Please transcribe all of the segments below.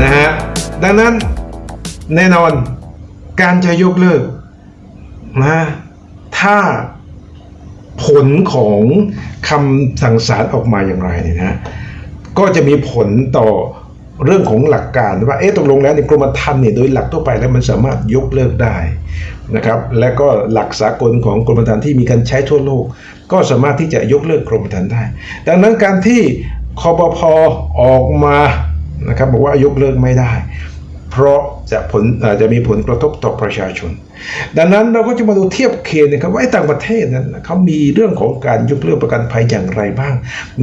นะฮะดังนั้นแน่นอนการจะยกเลิกนะถ้าผลของคำสั่งศาลออกมาอย่างไรเนี่ยนะก็จะมีผลต่อเรื่องของหลักการว่าเอ๊ะตกลงแล้วในกรมธรรม์เนี่ยโดยหลักทั่วไปแล้วมันสามารถยกเลิกได้นะครับ และก็หลักสากลของกรมธรรม์ที่มีการใช้ทั่วโลก ก็สามารถที่จะยกเลิกกรมธรรม์ได้ ดังนั้นการที่คอปพออกมา นะครับบอกว่ายกเลิกไม่ได้ เพราะจะผลอาจจะมีผลกระทบต่อประชาชน ดังนั้นเราก็จะมาดูเทียบเคียงนะครับว่าต่างประเทศนั้นเขามีเรื่องของการยกเลิกประกันภัยอย่างไรบ้าง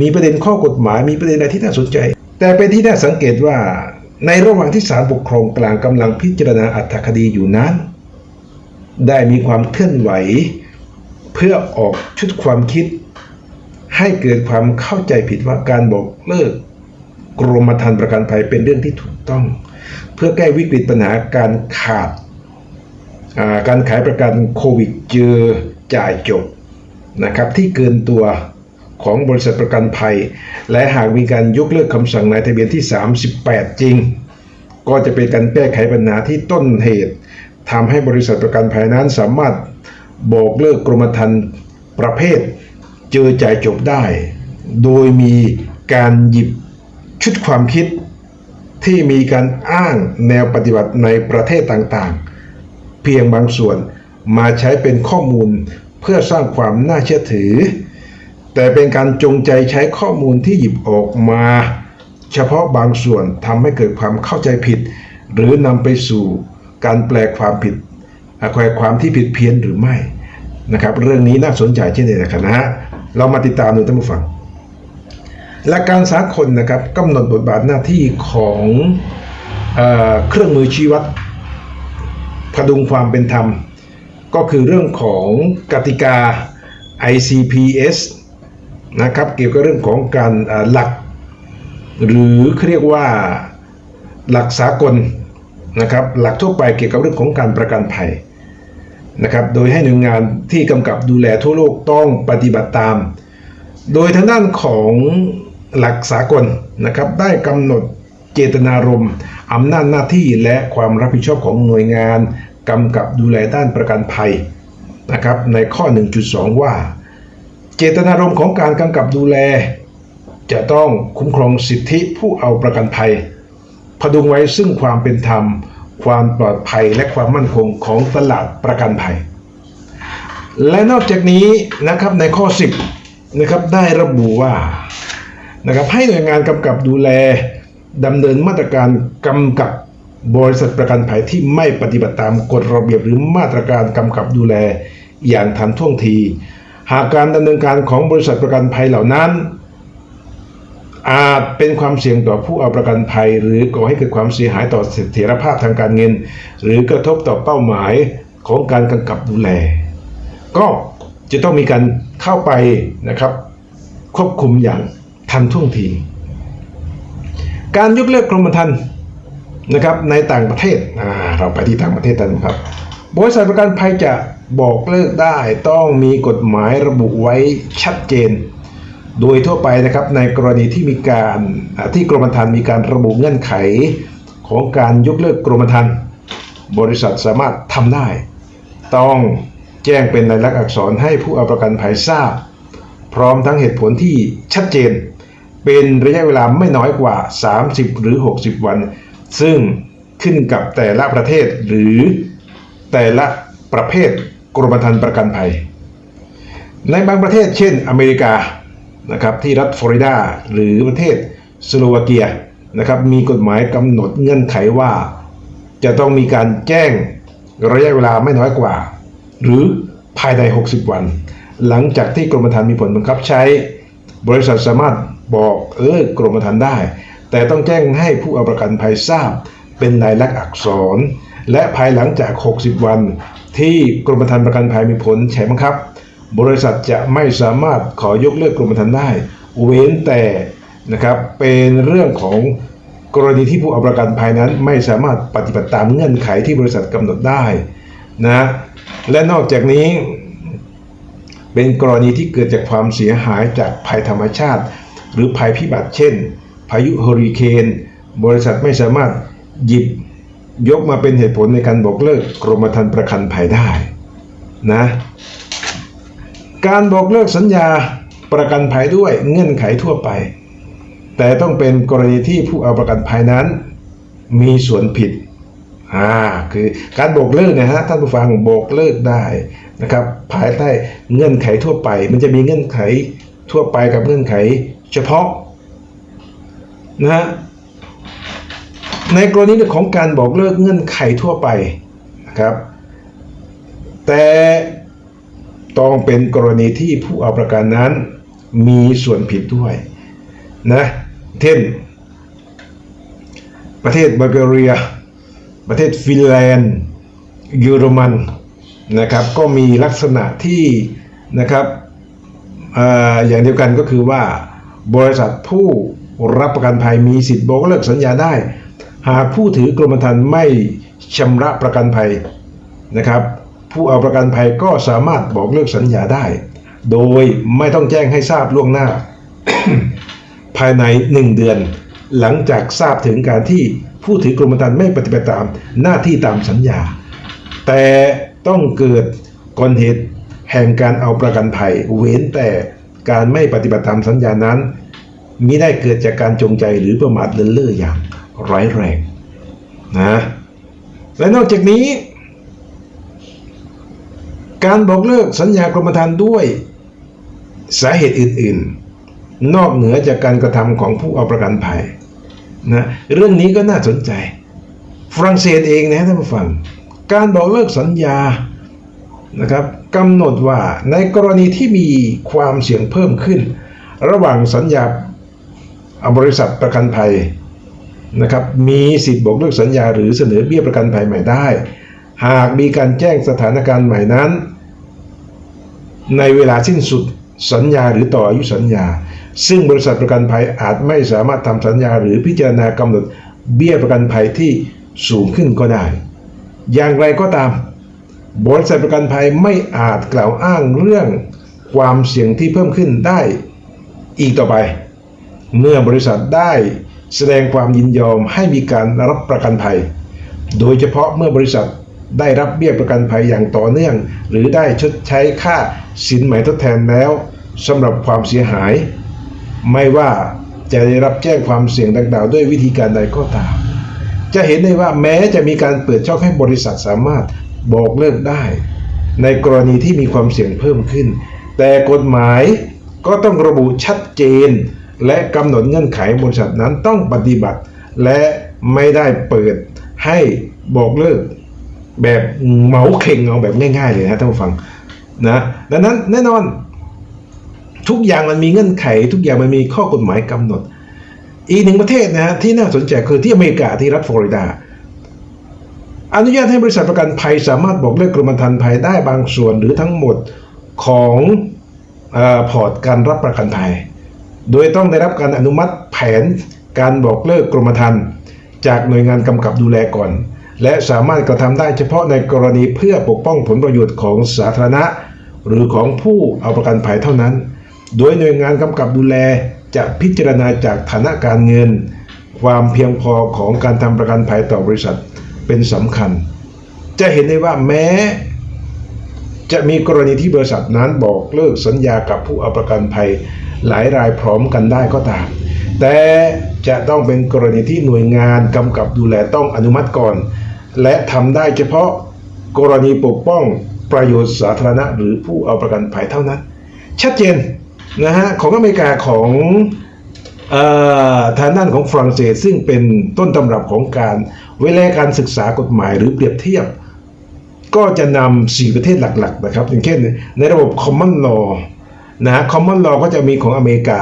มีประเด็นข้อกฎหมายมีประเด็นอะไรที่น่าสนใจ แต่เป็นที่น่าสังเกตว่าในระหว่างที่ศาลปกครองกลางกำลังพิจารณาอัตคดีอยู่นั้น ได้มีความเคลื่อนไหว เพื่อออกชุดความคิด ให้เกิดความเข้าใจผิดว่าการบอกเลิก กรมธรรม์ประกันภัยเป็นเรื่องที่ถูกต้อง เพื่อแก้วิกฤตปัญหาการขาดาการขายประกันโควิดเจอจ่ายจบนะครับที่เกินตัวของบริษัทประกันภัย และหากมีการยกเลิกคำสั่งนายทะเบียนที่ 38 จริง ก็จะเป็นการแก้ไขปัญหาที่ต้นเหตุทำให้บริษัทประกันภัยนั้นสามารถบอกเลิกกรมธรรม์ประเภทเจอจ่ายจบได้ โดยมีการหยิบ ชุดความคิดที่มีการอ้างแนวปฏิบัติในประเทศต่างๆ เพียงบางส่วนมาใช้เป็นข้อมูลเพื่อสร้างความน่าเชื่อถือ แต่เป็นการจงใจใช้ข้อมูลที่หยิบออกมา เฉพาะบางส่วนทำให้เกิดความเข้าใจผิด หรือนำไปสู่การแปลความผิดแปลความที่ผิดเพี้ยนหรือไม่นะครับ เรื่องนี้น่าสนใจเช่นเดียวกันนะฮะเรามาติดตามดูท่านผู้ฟัง หลักการสากลนะครับกำหนดบทบาทหน้าที่ของเอเครื่องมือชี้วัดพดุงความเป็นธรรม ก็คือเรื่องของกติกา ICPS นะครับเกี่ยวกับเรื่องของการหลัก หรือเรียกว่าหลักสากลนะครับหลักทั่วไปเกี่ยวกับเรื่องของการประกันภัยนะครับโดยให้หน่วยงานที่กำกับดูแลทั่วโลกต้องปฏิบัติตาม โดยทางด้านของ หลักสากลนะครับได้กำหนดเจตนารมณ์อำนาจหน้าที่และความรับผิดชอบของหน่วยงานกำกับดูแลด้านประกันภัยนะครับในข้อ 1.2 ว่า เจตนารมณ์ของการกำกับดูแล จะต้องคุ้มครองสิทธิผู้เอาประกันภัย พดุงไว้ซึ่งความเป็นธรรม ความปลอดภัยและความมั่นคงของตลาดประกันภัย และนอกจากนี้นะครับในข้อ 10นะครับได้ระบุว่า นะครับให้หน่วยงานกำกับดูแลดำเนินมาตรการกำกับบริษัทประกันภัยที่ไม่ปฏิบัติตามกฎระเบียบหรือมาตรการกำกับดูแลอย่างทันท่วงที หากการดำเนินการของบริษัทประกันภัยเหล่านั้น อาจเป็นความเสี่ยงต่อผู้เอาประกันภัย หรือก่อให้เกิดความเสียหายต่อเสถียรภาพทางการเงิน หรือกระทบต่อเป้าหมายของการกำกับดูแล ก็จะต้องมีการเข้าไปนะครับ ควบคุมอย่าง ทันท่วงที การยกเลิกกรมธรรม์นะครับในต่างประเทศเราไปที่ต่างประเทศกันครับ บริษัทประกันภัยจะบอกเลิกได้ต้องมีกฎหมายระบุไว้ชัดเจน โดยทั่วไปนะครับในกรณีที่มีการที่กรมธรรม์มีการระบุเงื่อนไขของการยกเลิกกรมธรรม์บริษัทสามารถทำได้ ต้องแจ้งเป็นลายลักษณ์อักษรให้ผู้เอาประกันภัยทราบ พร้อมทั้งเหตุผลที่ชัดเจน เป็นระยะเวลาไม่น้อยกว่า 30 หรือ 60 วัน ซึ่งขึ้นกับแต่ละประเทศหรือแต่ละประเภทกรมธรรม์ประกันภัย ในบางประเทศเช่นอเมริกานะครับที่รัฐฟลอริดาหรือประเทศสโลวาเกียนะครับมีกฎหมายกำหนดเงื่อนไขว่า จะต้องมีการแจ้งระยะเวลาไม่น้อยกว่า หรือภายใน 60 วัน หลังจากที่กรมธรรม์มีผลบังคับใช้ บริษัทสามารถ บอกเออกรมธรรม์ได้ แต่ต้องแจ้งให้ผู้เอาประกันภัยทราบ เป็นลายลักษณ์อักษร และภายหลังจาก 60 วัน ที่กรมธรรม์ประกันภัยมีผลใช้บังคับ บริษัทจะไม่สามารถขอยกเลิกกรมธรรม์ได้ เว้นแต่นะครับเป็นเรื่องของกรณีที่ผู้เอาประกันภัยนั้นไม่สามารถปฏิบัติตามเงื่อนไขที่บริษัทกำหนดได้นะและนอกจากนี้ เป็นกรณีที่เกิดจากความเสียหายจากภัยธรรมชาติ หรือภัยพิบัติเช่น พายุเฮอริเคน บริษัทไม่สามารถหยิบยกมาเป็นเหตุผลในการบอกเลิกกรมธรรม์ประกันภัยได้นะการบอกเลิกสัญญาประกันภัยด้วยเงื่อนไขทั่วไป แต่ต้องเป็นกรณีที่ผู้เอาประกันภัยนั้น มีส่วนผิดอ่าคือการบอกเลิกนะฮะท่านผู้ฟังบอกเลิกได้นะครับภายใต้เงื่อนไขทั่วไป มันจะมีเงื่อนไขทั่วไปกับเงื่อนไข เฉพาะนะฮะในกรณีของการบอกเลิกเงื่อนไขทั่วไปนะครับ แต่ต้องเป็นกรณีที่ผู้เอาประกันนั้นมีส่วนผิดด้วยนะเช่นประเทศบัลแกเรีย ประเทศฟินแลนด์ เยอรมันนะครับ ก็มีลักษณะที่นะครับออย่างเดียวกันก็คือว่า บริษัทผู้รับประกันภัยมีสิทธิ์บอกเลิกสัญญาได้ หากผู้ถือกรมธรรม์ไม่ชำระประกันภัยนะครับ ผู้เอาประกันภัยก็สามารถบอกเลิกสัญญาได้ โดยไม่ต้องแจ้งให้ทราบล่วงหน้า ภายใน 1 เดือน หลังจากทราบถึงการที่ผู้ถือกรมธรรม์ไม่ปฏิบัติตามหน้าที่ตามสัญญา แต่ต้องเกิดกลเหตุแห่งการเอาประกันภัยเว้นแต่ การไม่ปฏิบัติตามสัญญานั้นมิได้เกิดจากการจงใจหรือประมาทเลินเล่ออย่างร้ายแรงนะและนอกจากนี้ การบอกเลิกสัญญากรมธรรม์ด้วยสาเหตุอื่น ๆ นอกเหนือจากการกระทำของผู้เอาประกันภัยนะเรื่องนี้ก็น่าสนใจ ฝรั่งเศสเองนะท่านผู้ฟัง การบอกเลิกสัญญา นะครับกำหนดว่าในกรณีที่มีความเสี่ยงเพิ่มขึ้น ระหว่างสัญญาบริษัทประกันภัยนะครับมีสิทธิ์บอกเลิกสัญญาหรือเสนอเบี้ยประกันภัยใหม่ได้ หากมีการแจ้งสถานการณ์ใหม่นั้น ในเวลาสิ้นสุดสัญญาหรือต่ออายุสัญญา ซึ่งบริษัทประกันภัยอาจไม่สามารถทำสัญญาหรือพิจารณากำหนดเบี้ยประกันภัยที่สูงขึ้นก็ได้ อย่างไรก็ตาม บริษัทประกันภัยไม่อาจกล่าวอ้างเรื่องความเสี่ยงที่เพิ่มขึ้นได้อีกต่อไป เมื่อบริษัทได้แสดงความยินยอมให้มีการรับประกันภัย โดยเฉพาะเมื่อบริษัทได้รับเบี้ยประกันภัยอย่างต่อเนื่อง หรือได้ชดใช้ค่าสินไหมทดแทนแล้วสำหรับความเสียหาย ไม่ว่าจะได้รับแจ้งความเสี่ยงดังกล่าวด้วยวิธีการใดก็ตาม จะเห็นได้ว่าแม้จะมีการเปิดช่องให้บริษัทสามารถ บอกเลิกได้ ในกรณีที่มีความเสี่ยงเพิ่มขึ้น แต่กฎหมายก็ต้องระบุชัดเจน และกำหนดเงื่อนไขบริษัทนั้นต้องปฏิบัติ และไม่ได้เปิดให้บอกเลิก แบบเหมาเข่งเอาแบบง่ายๆเลยนะท่านผู้ฟังนะดังนั้นแน่นอนทุกอย่างมันมีเงื่อนไข ทุกอย่างมันมีข้อกฎหมายกำหนด อีกหนึ่งประเทศนะฮะที่น่าสนใจคือที่อเมริกาที่รัฐฟลอริดา อนุญาตให้บริษัทประกันภัยสามารถบอกเลิกกรมธรรม์ภัยได้บางส่วนหรือทั้งหมดของออพอร์ตการรับประกันภัย โดยต้องได้รับการอนุมัติแผนการบอกเลิกกรมธรรม์จากหน่วยงานกำกับดูแลก่อน และสามารถกระทำได้เฉพาะในกรณีเพื่อปกป้องผลประโยชน์ของสาธารณะ หรือของผู้เอาประกันภัยเท่านั้น โดยหน่วยงานกำกับดูแลจะพิจารณาจากฐานะการเงิน ความเพียงพอของการทำประกันภัยต่อบริษัท เป็นสำคัญ จะเห็นได้ว่าแม้ จะมีกรณีที่บริษัทนั้นบอกเลิกสัญญากับผู้เอาประกันภัยหลายรายพร้อมกันได้ก็ตาม แต่จะต้องเป็นกรณีที่หน่วยงานกำกับดูแลต้องอนุมัติก่อน และทำได้เฉพาะกรณีปกป้องประโยชน์สาธารณะ หรือผู้เอาประกันภัยเท่านั้น ชัดเจนนะฮะของอเมริกาของอ่อทางด้านของฝรั่งเศสซึ่งเป็นต้นตำรับของการ เวลาการศึกษากฎหมายหรือเปรียบเทียบ ก็จะนำสี่ประเทศหลักๆนะครับ อย่างเช่นในระบบ common law นะฮะ common law ก็จะมีของอเมริกา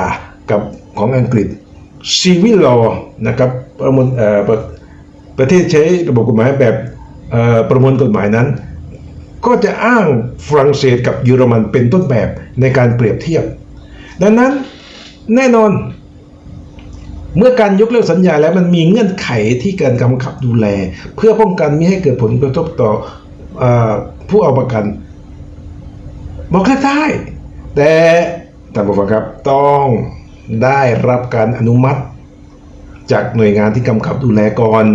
กับของอังกฤษ civil law นะครับประมวลประเทศใช้ระบบกฎหมายแบบประมวลกฎหมายนั้น ก็จะอ้างฝรั่งเศสกับเยอรมันเป็นต้นแบบในการเปรียบเทียบ ดังนั้นแน่นอน เมื่อการยกเลิกสัญญาแล้วมันมีเงื่อนไขที่การกำกับดูแล เพื่อป้องกันไม่ให้เกิดผลกระทบต่อออผู้เอาประกัน บอกเลิกได้ แต่ท่านผู้ฟังครับต้องได้รับการอนุมัติ จากหน่วยงานที่กำกับดูแลก่อน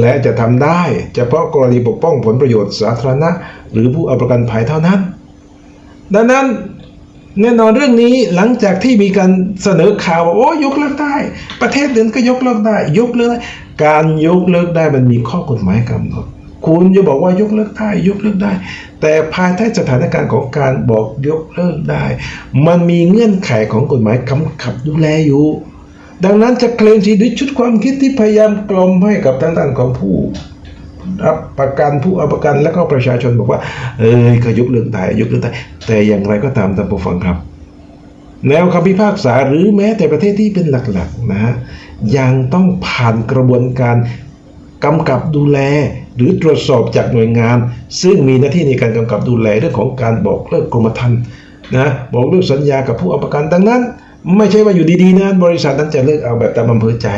และจะทำได้ เฉพาะกรณีปกป้องผลประโยชน์สาธารณะ หรือผู้เอาประกันภัยเท่านั้น ดังนั้น แน่นอนเรื่องนี้หลังจากที่มีการเสนอข่าวว่าโอ้ยกเลิกได้ ประเทศอื่นก็ยกเลิกได้ ยกเลิกได้การยกเลิกได้มันมีข้อกฎหมายกำหนดคุณจะบอกว่ายกเลิกได้ยกเลิกได้ แต่ภายใต้สถานการณ์ของการบอกยกเลิกได้ มันมีเงื่อนไขของกฎหมายกำกับดูแลอยู่ ดังนั้นจะเคลมสิทธิด้วยชุดความคิดที่พยายามกลมให้กับทางด้านของผู้ รับประกันผู้เอาประกันและก็ประชาชนบอกว่า เอ้ยก็ยกเลิกได้ยกเลิกได้แต่อย่างไรก็ตามท่านผู้ฟังครับ แนวคำพิพากษาหรือแม้แต่ประเทศที่เป็นหลักๆนะฮะยังต้องผ่านกระบวนการกำกับดูแลหรือตรวจสอบจากหน่วยงาน ซึ่งมีหน้าที่ในการกำกับดูแลเรื่องของการบอกเลิกกรมธรรม์นะบอกเลิกสัญญากับผู้เอาประกันดังนั้น ไม่ใช่ว่าอยู่ดีๆนะบริษัทนั้นจะเลิกเอาแบบตามอำเภอใจ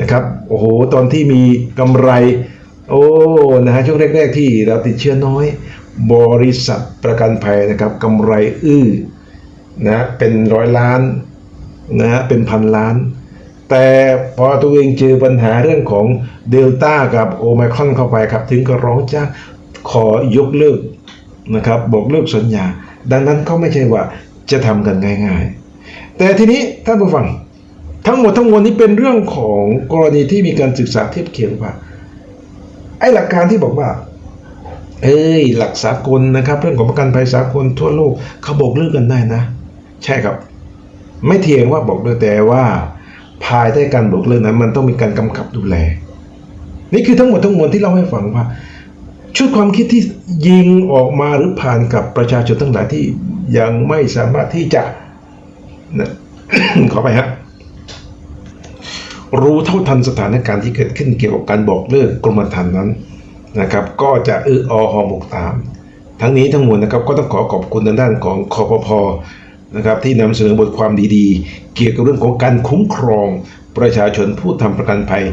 นะครับโอ้โหตอนที่มีกำไร โอ้นะฮะช่วงแรก ๆ ที่เราติดเชื้อน้อย บริษัทประกันภัยนะครับกำไรอื้อนะเป็นร้อยล้านนะฮะเป็นพันล้าน แต่พอตัวเองเจอปัญหาเรื่องของเดลต้ากับโอไมครอนเข้าไปครับ ถึงก็ร้องจ้างขอยกเลิกนะครับบอกเลิกสัญญา ดังนั้นก็ไม่ใช่ว่าจะทำกันง่าย ๆ แต่ทีนี้ท่านผู้ฟังทั้งหมดทั้งมวลนี้เป็นเรื่องของกรณีที่มีการศึกษาเทียบเคียงว่า อ้หลักการที่บอกว่า เอ้ย หลักสากลนะครับ เรื่องของประกันภัยสากลทั่วโลกเขาบอกเลิกกันได้นะ ใช่ครับ ไม่เทียงว่าบอกเลิกแต่ว่า ภายใต้การบอกเลิกนั้น มันต้องมีการกำกับดูแล นี่คือทั้งหมดทั้งมวลที่เล่าให้ฟังว่าชุดความคิดที่ยิงออกมาหรือผ่านกับประชาชนทั้งหลายที่ยังไม่สามารถที่จะนะขอไปครับ รู้เท่าทันสถานการณ์ที่เกิดขึ้นเกี่ยวกับการบอกเลิกกรมธรรม์นั้นนะครับ ก็จะเอออหอหมกตาม ทั้งนี้ทั้งมวลนะครับก็ต้องขอขอบคุณทางด้านของคอปพนะครับที่นำเสนอบทความดีๆ เกี่ยวกับเรื่องของการคุ้มครองประชาชนผู้ทำประกันภัย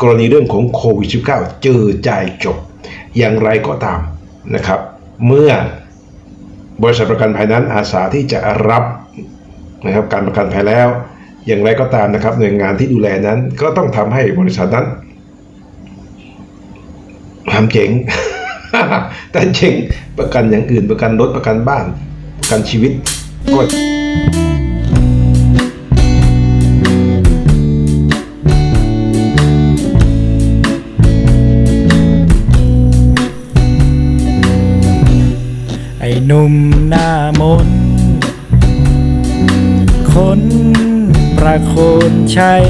กรณีเรื่องของโควิด -19 เจอจ่ายจบ อย่างไรก็ตามนะครับ เมื่อบริษัทประกันภัยนั้นอาสาที่จะรับนะครับการประกันภัยแล้ว อย่างไรก็ตามนะครับหน่วยงานที่ดูแลนั้นก็ต้องทำให้บริษัทนั้นทำเจ๋งแต่เจ๋งประกันอย่างอื่นประกันรถประกันบ้าน ประกันชีวิตก็ไอ้หนุ่มหน้ามนคน ประโคนชัย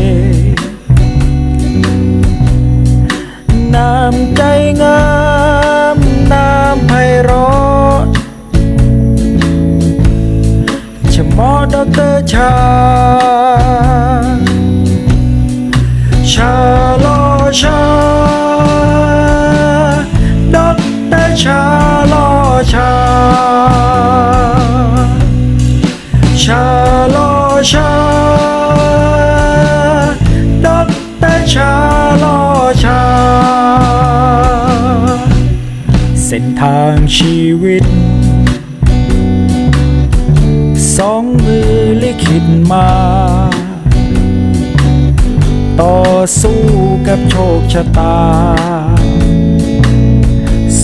น้ำใจงาม ทางชีวิต สองมือลิขิตมา ต่อสู้กับโชคชะตา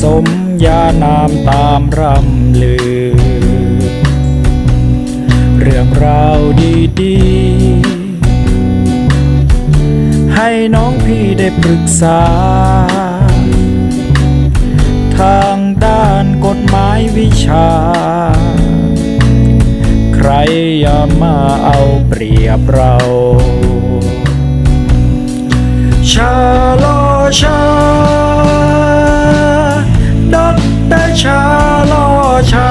สมญานามตามรำลือ เรื่องราวดีๆ ให้น้องพี่ได้ปรึกษา ทาง ไม้วิชา ใครอย่ามาเอาเปรียบเรา ชาโอชาดดแต่ชาโอชา